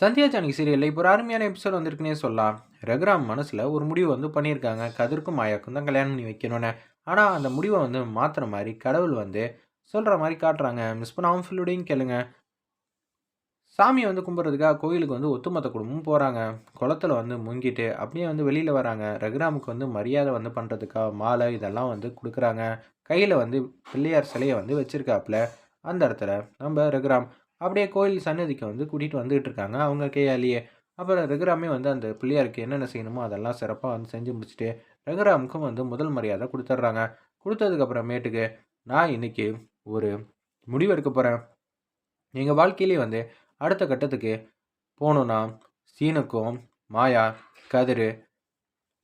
சந்தியா ஜானகி சீரியலில் இப்போ ஒரு அருமையான எபிசோட் வந்திருக்குன்னே சொல்லலாம். ரகுராம் மனசில் ஒரு முடிவு வந்து பண்ணியிருக்காங்க. கதிர்க்கும் மாயாக்கும் தான் கல்யாணம் பண்ணி வைக்கணும்னு. ஆனால் அந்த முடிவை வந்து மாற்றுற மாதிரி கடவுள் வந்து சொல்கிற மாதிரி காட்டுறாங்க. மிஸ் பண்ணாமல் ஃபுல்லுடையும் கேளுங்க. சாமியை வந்து கும்பிட்றதுக்காக கோயிலுக்கு வந்து ஒத்துமொத்த குடும்பமும் போகிறாங்க குளத்துல வந்து முங்கிட்டு அப்படியே வந்து வெளியில் வராங்க. ரகுராமுக்கு வந்து மரியாதை வந்து பண்ணுறதுக்காக மாலை இதெல்லாம் வந்து கொடுக்குறாங்க. கையில் வந்து பிள்ளையார் சிலையை வந்து வச்சுருக்காப்புல. அந்த இடத்துல நம்ம ரகுராம் அப்படியே கோயில் சன்னதிக்கு வந்து கூட்டிகிட்டு வந்துகிட்டு இருக்காங்க. அவங்க கையாலேயே அப்புறம் ரகுராமே வந்து அந்த பிள்ளையாருக்கு என்னென்ன செய்யணுமோ அதெல்லாம் சிறப்பாக வந்து செஞ்சு முடிச்சுட்டு ரகுராமுக்கும் வந்து முதல் மரியாதை கொடுத்துட்றாங்க. கொடுத்ததுக்கப்புறமேட்டுக்கு நான் இன்றைக்கி ஒரு முடிவு எடுக்க போகிறேன் எங்கள் வாழ்க்கையிலே வந்து அடுத்த கட்டத்துக்கு போகணுன்னா சீனுக்கும் மாயா கதிர்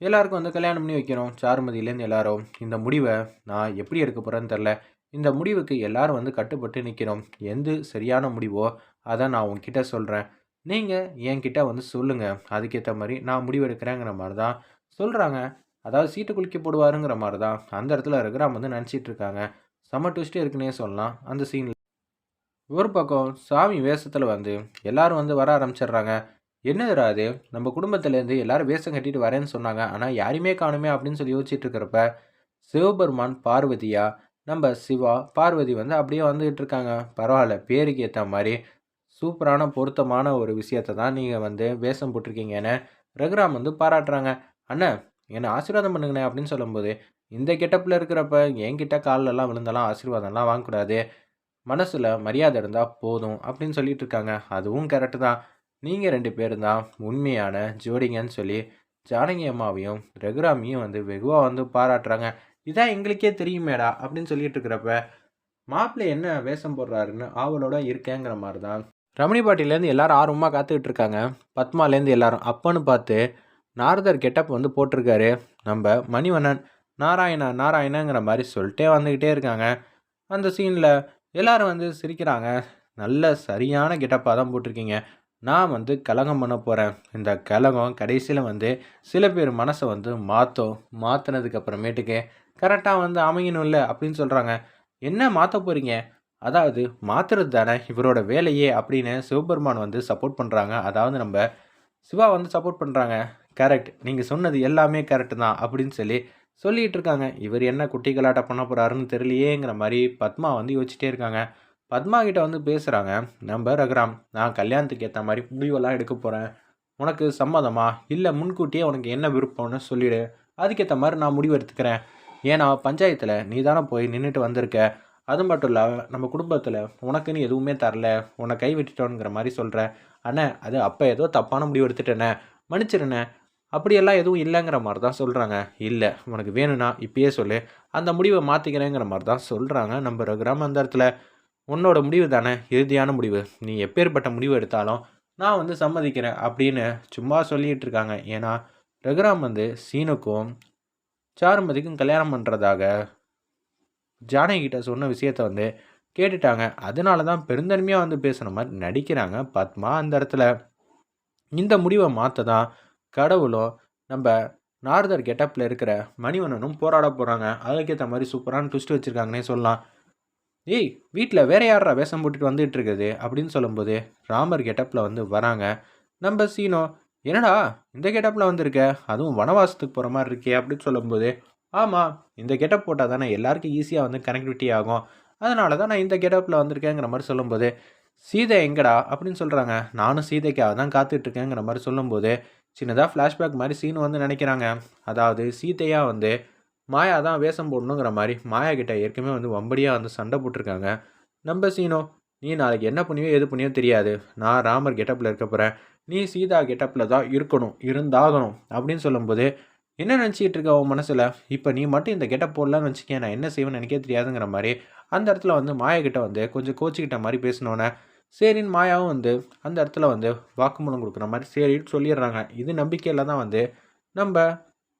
எல்லாருக்கும் வந்து கல்யாணம் பண்ணி வைக்கணும். சாருமதியிலேருந்து எல்லாரும் இந்த முடிவை நான் எப்படி எடுக்க போகிறேன்னு தெரில இந்த முடிவுக்கு எல்லாரும் வந்து கட்டுப்பட்டு நிற்கணும் எந்த சரியான முடிவோ அதை நான் உங்ககிட்ட சொல்கிறேன் நீங்கள் என்கிட்ட வந்து சொல்லுங்கள் அதுக்கேற்ற மாதிரி நான் முடிவு எடுக்கிறேங்கிற மாதிரி தான் சொல்கிறாங்க அதாவது சீட்டு குலுக்கி போடுவாருங்கிற மாதிரி தான் அந்த இடத்துல ரகுராம் வந்து நினச்சிட்டு இருக்காங்க. செம்ம ட்விஸ்ட்டு இருக்குன்னே சொல்லலாம். அந்த சீனில் ஒரு பக்கம் சாமி வேஷத்தில் வந்து எல்லாரும் வந்து வர ஆரம்பிச்சிடுறாங்க. என்ன அது நம்ம குடும்பத்துலேருந்து எல்லாரும் வேஷம் கட்டிட்டு வரேன்னு சொன்னாங்க. ஆனால் யாரையுமே காணுமே அப்படின்னு சொல்லி யோசிச்சுட்டு இருக்கிறப்ப சிவபெருமான் பார்வதியா? நம்ம சிவா பார்வதி வந்து அப்படியே வந்துக்கிட்டு இருக்காங்க. பரவாயில்ல பேருக்கு ஏற்ற மாதிரி சூப்பரான பொருத்தமான ஒரு விஷயத்தை தான் நீங்கள் வந்து வேஷம் போட்டிருக்கீங்கன்னு ரகுராம் வந்து பாராட்டுறாங்க. அண்ணன் என்னை ஆசீர்வாதம் பண்ணுங்கண்ணே அப்படின்னு சொல்லும்போது இந்த கெட்டப்பில் இருக்கிறப்ப என்கிட்ட காலிலெல்லாம் விழுந்தாலும் ஆசீர்வாதம்லாம் வாங்கக்கூடாது. மனசில் மரியாதை இருந்தால் போதும் அப்படின்னு சொல்லிட்டு இருக்காங்க. அதுவும் கரெக்டு தான். நீங்கள் ரெண்டு பேரும் தான் உண்மையான ஜோடிங்கன்னு சொல்லி ஜானகி அம்மாவையும் ரகுராமியும் வந்து வெகுவாக வந்து பாராட்டுறாங்க. இதான் எங்களுக்கே தெரியுமேடா அப்படின்னு சொல்லிட்டு இருக்கிறப்ப மாப்பிள்ளை என்ன வேஷம் போடுறாருன்னு ஆவலோட இருக்கேங்கிற மாதிரி தான் ரமணி பாட்டிலேருந்து எல்லாரும் ஆர்வமாக காத்துக்கிட்டு இருக்காங்க. பத்மாலேருந்து எல்லாரும் அப்பன்னு பார்த்து நாரதர் கெட்டப் வந்து போட்டிருக்காரு. நம்ம மணிவண்ணன் நாராயணா நாராயணங்கிற மாதிரி சொல்லிட்டே வந்துக்கிட்டே இருக்காங்க. அந்த சீனில் எல்லாரும் வந்து சிரிக்கிறாங்க. நல்ல சரியான கெட்டப்பாக தான் போட்டிருக்கீங்க. நான் வந்து கலகம் பண்ண போகிறேன் இந்த கலகம் கடைசியில் வந்து சில பேர் மனசை வந்து மாற்றும் மாற்றினதுக்கு அப்புறமேட்டுக்கு கரெக்டாக வந்து அமையணும்ல அப்படின்னு சொல்கிறாங்க என்ன மாற்ற போகிறீங்க அதாவது மாற்றுறது தானே இவரோட வேலையே அப்படின்னு சிவபெருமான் வந்து சப்போர்ட் பண்ணுறாங்க அதாவது நம்ம சிவா வந்து சப்போர்ட் பண்ணுறாங்க கரெக்ட் நீங்கள் சொன்னது எல்லாமே கரெக்டு தான் அப்படின்னு சொல்லி சொல்லிகிட்டு இருக்காங்க. இவர் என்ன குட்டி கலாட்டம் பண்ண போகிறாருன்னு தெரியலையேங்கிற மாதிரி பத்மா வந்து யோசிச்சிட்டே இருக்காங்க. பத்மா கிட்ட வந்து பேசுகிறாங்க நம்ம ரகுராம் நான் கல்யாணத்துக்கு ஏற்ற மாதிரி முடிவெல்லாம் எடுக்க போகிறேன் உனக்கு சம்மதமா? இல்லை முன்கூட்டியே உனக்கு என்ன விருப்பம்னு சொல்லிவிடு அதுக்கேற்ற மாதிரி நான் முடிவு எடுத்துக்கிறேன். ஏன்னா பஞ்சாயத்தில் நீ தானே போய் நின்றுட்டு வந்திருக்க. அது மட்டும் இல்லை நம்ம குடும்பத்தில் உனக்குன்னு எதுவுமே தரல உன்னை கை விட்டுட்டோங்கிற மாதிரி சொல்கிற அண்ணே அது அப்போ ஏதோ தப்பான முடிவு எடுத்துட்டேனே மன்னிச்சிருண்ணே. அப்படியெல்லாம் எதுவும் இல்லைங்கிற மாதிரி தான் சொல்கிறாங்க இல்லை உனக்கு வேணும்னா இப்பயே சொல்லு. அந்த முடிவை மாற்றிக்கிறேங்கிற மாதிரி தான் சொல்கிறாங்க நம்ம கிராமாந்தரத்தில் அந்த இடத்துல உன்னோட முடிவு தானே இறுதியான முடிவு. நீ எப்பேற்பட்ட முடிவு எடுத்தாலும் நான் வந்து சம்மதிக்கிறேன் அப்படின்னு சும்மா சொல்லிகிட்டு இருக்காங்க. ஏன்னா ரகுராம் வந்து சீனுக்கும் சாருமதிக்கும் கல்யாணம் பண்ணுறதாக ஜானகிட்ட சொன்ன விஷயத்த வந்து கேட்டுட்டாங்க. அதனால தான் பெருந்தன்மையாக வந்து பேசுகிற மாதிரி நடிக்கிறாங்க பத்மா அந்த இடத்துல. இந்த முடிவை மாற்ற தான் கடவுளும் நம்ம நாரதர் கெட்டப்பில் இருக்கிற மணிவண்ணனும் போராட போகிறாங்க அதுக்கேற்ற மாதிரி சூப்பரான ட்விஸ்ட் வச்சுருக்காங்கன்னே சொல்லலாம். ஏய் வீட்டில் வேற யாரா வேஷம் போட்டுட்டு வந்துட்டு இருக்குது? அப்படின்னு சொல்லும்போது ராமர் கெட்டப்பில் வந்து வராங்க. நம்ம சீனோ என்னடா இந்த கெட்டப்பில் வந்திருக்க? அதுவும் வனவாசத்துக்கு போகிற மாதிரி இருக்கே அப்படின்னு சொல்லும்போது ஆமாம் இந்த கெட்டப் போட்டால் தானே எல்லாருக்கும் ஈஸியாக வந்து கனெக்டிவிட்டி ஆகும். அதனால தான் நான் இந்த கெட்டப்பில் வந்திருக்கேங்கிற மாதிரி சொல்லும்போது சீதை எங்கடா? அப்படின்னு சொல்கிறாங்க நானும் சீதைக்காக தான் காத்துட்ருக்கேங்கிற மாதிரி சொல்லும்போது சின்னதாக ஃப்ளாஷ்பேக் மாதிரி சீன் வந்து நினைக்கிறாங்க. அதாவது சீதையாக வந்து மாயா தான் வேஷம் போடணுங்கிற மாதிரி மாயா கிட்ட ஏற்கனவே வந்து வம்படியாக வந்து சண்டை போட்டிருக்காங்க. நம்ம சீனோ நீ நாளைக்கு என்ன பண்ணியோ எது பண்ணியோ தெரியாது. நான் ராமர் கெட்டப்பில் இருக்க போகிறேன் நீ சீதா கெட்டப்பில் தான் இருக்கணும் இருந்தாகணும் அப்படின்னு சொல்லும்போது என்ன நினச்சிக்கிட்டு இருக்க உன் மனசில்? இப்போ நீ மட்டும் இந்த கெட்டப் போடலான்னு வச்சுக்கேன். நான் என்ன செய்வேன்னு எனக்கே தெரியாதுங்கிற மாதிரி அந்த இடத்துல வந்து மாயக்கிட்ட வந்து கொஞ்சம் கோச்சிக்கிட்ட மாதிரி பேசினோன்னே சரின்னு மாயாவும் வந்து அந்த இடத்துல வந்து வாக்குமூலம் கொடுக்குற மாதிரி சரின்னு சொல்லிடுறாங்க. இது நம்பிக்கையில் தான் வந்து நம்ம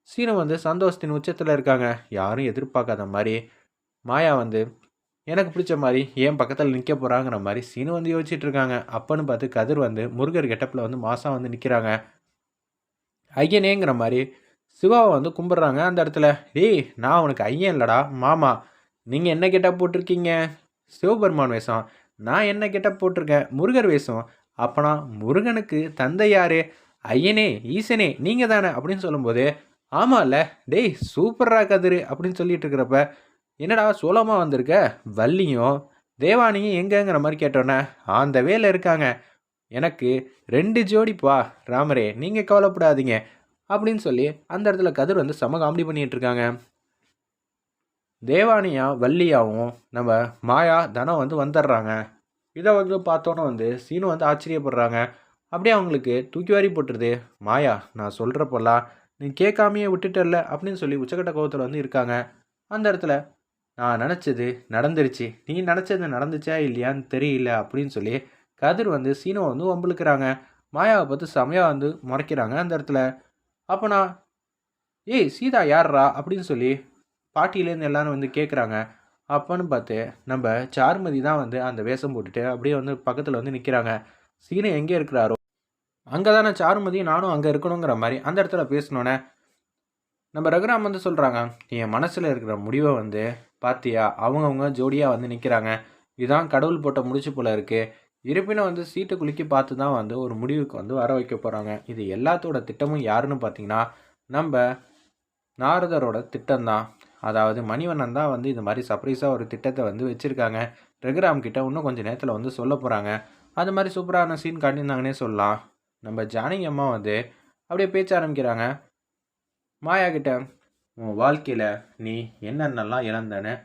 சீனம் வந்து சந்தோஷத்தின் உச்சத்தில் இருக்காங்க. யாரும் எதிர்பார்க்காத மாதிரி மாயா வந்து எனக்கு பிடிச்ச மாதிரி ஏன் பக்கத்தில் நிற்க போகிறாங்கிற மாதிரி சீனு வந்து யோசிச்சுட்டு இருக்காங்க. அப்பன்னு பார்த்து கதிர் வந்து முருகர் கெட்டப்பில் வந்து மாதம் வந்து நிற்கிறாங்க ஐயனேங்கிற மாதிரி சிவாவை வந்து கும்பிட்றாங்க அந்த இடத்துல. டேய் நான் உனக்கு ஐயன் இல்லைடா மாமா நீங்கள் என்ன கெட்டப் போட்டிருக்கீங்க? சிவபெருமான் வேஷம். நான் என்ன கெட்டப் போட்டிருக்கேன்? முருகர் வேஷம். அப்பனா முருகனுக்கு தந்தை யாரு? ஐயனே ஈசனே நீங்கள் தானே அப்படின்னு சொல்லும்போது ஆமாம்ல டேய் சூப்பராக கதிர் அப்படின்னு சொல்லிட்டு இருக்கிறப்ப என்னடா சோளமாக வந்திருக்க? வள்ளியும் தேவானியும் எங்கங்கிற மாதிரி கேட்டோன்னே அந்த வேலை இருக்காங்க. எனக்கு ரெண்டு ஜோடிப்பா ராமரே நீங்கள் கவலைப்படாதீங்க அப்படின்னு சொல்லி அந்த இடத்துல கதிர் வந்து செம காமெடி பண்ணிட்டு இருக்காங்க. தேவானியா வள்ளியாவும் நம்ம மாயா தனம் வந்து வந்துடுறாங்க. இதை வந்து பார்த்தோன்னே வந்து சீனு வந்து ஆச்சரியப்படுறாங்க. அப்படியே அவங்களுக்கு தூக்கி வாரி போட்டுருது. மாயா நான் சொல்கிறப்பெல்லாம் நீ கேட்காமையே விட்டுட்டல அப்படின்னு சொல்லி உச்சக்கட்ட கோபத்தில் வந்து இருக்காங்க. அந்த இடத்துல நான் நினச்சது நடந்துருச்சு. நீ நினச்சது நடந்துச்சா இல்லையான்னு தெரியல அப்படின்னு சொல்லி கதிர் வந்து சீனுவை வந்து வம்பிழுக்கிறாங்க. மாயாவை பார்த்து செமையாக வந்து முறைக்கிறாங்க அந்த இடத்துல. அப்போ நான் ஏய் சீதா யார்ரா அப்படின்னு சொல்லி பாட்டியிலேருந்து எல்லாரும் வந்து கேட்குறாங்க அப்போன்னு பார்த்து நம்ம சாருமதி தான் வந்து அந்த வேஷம் போட்டுட்டு அப்படியே வந்து பக்கத்தில் வந்து நிற்கிறாங்க சீனு எங்கே இருக்கிறாரோ? அங்கே தானே சாருமதி நானும் அங்கே இருக்கணுங்கிற மாதிரி அந்த இடத்துல பேசினோன்னே நம்ம ரகுராம் வந்து சொல்கிறாங்க என் மனசில் இருக்கிற முடிவை வந்து பார்த்தியா அவங்கவுங்க ஜோடியாக வந்து நிற்கிறாங்க இதுதான் கடவுள் போட்ட முடிச்சு போல இருக்குது இருப்பினும் வந்து சீட்டு குலுக்கி பார்த்து தான் வந்து ஒரு முடிவுக்கு வந்து வர வைக்க போகிறாங்க இது எல்லாத்தோட திட்டமும் யாருன்னு பார்த்தீங்கன்னா நம்ம நாரதரோட திட்டம்தான் அதாவது மணிவண்ணன் தான் வந்து இந்த மாதிரி சர்ப்ரைஸாக ஒரு திட்டத்தை வந்து வச்சுருக்காங்க. ரகுராம் கிட்ட இன்னும் கொஞ்சம் நேரத்தில் வந்து சொல்ல போகிறாங்க அது மாதிரி சூப்பரான சீன் காட்டியிருந்தாங்கன்னே சொல்லலாம். நம்ம ஜானகி அம்மா வந்து அப்படியே பேச்ச ஆரம்பிக்கிறாங்க. மாயா கிட்ட உன் வாழ்க்கையில் நீ என்னென்னலாம் இழந்தன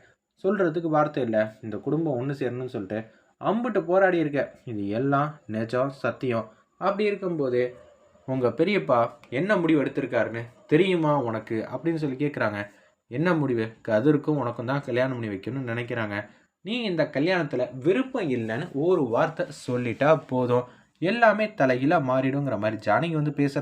சொல்கிறதுக்கு வார்த்தை இல்லை. இந்த குடும்பம் ஒன்று சேரணும்னு சொல்லிட்டு அம்பிட்டு போராடி இருக்க. இது எல்லாம் நிஜம் சத்தியம். அப்படி இருக்கும்போது உங்கள் பெரியப்பா என்ன முடிவு எடுத்திருக்காருன்னு தெரியுமா உனக்கு? அப்படின்னு சொல்லி கேட்குறாங்க என்ன முடிவு? கதிருக்கும் உனக்கும் தான் கல்யாணம் பண்ணி வைக்கணும்னு நினைக்கிறாங்க. நீ இந்த கல்யாணத்தில் விருப்பம் இல்லைன்னு ஒரு வார்த்தை சொல்லிட்டா போதும். எல்லாமே தலைகீழாக மாறிடுங்கிற மாதிரி ஜானகி வந்து பேசுகிறாங்க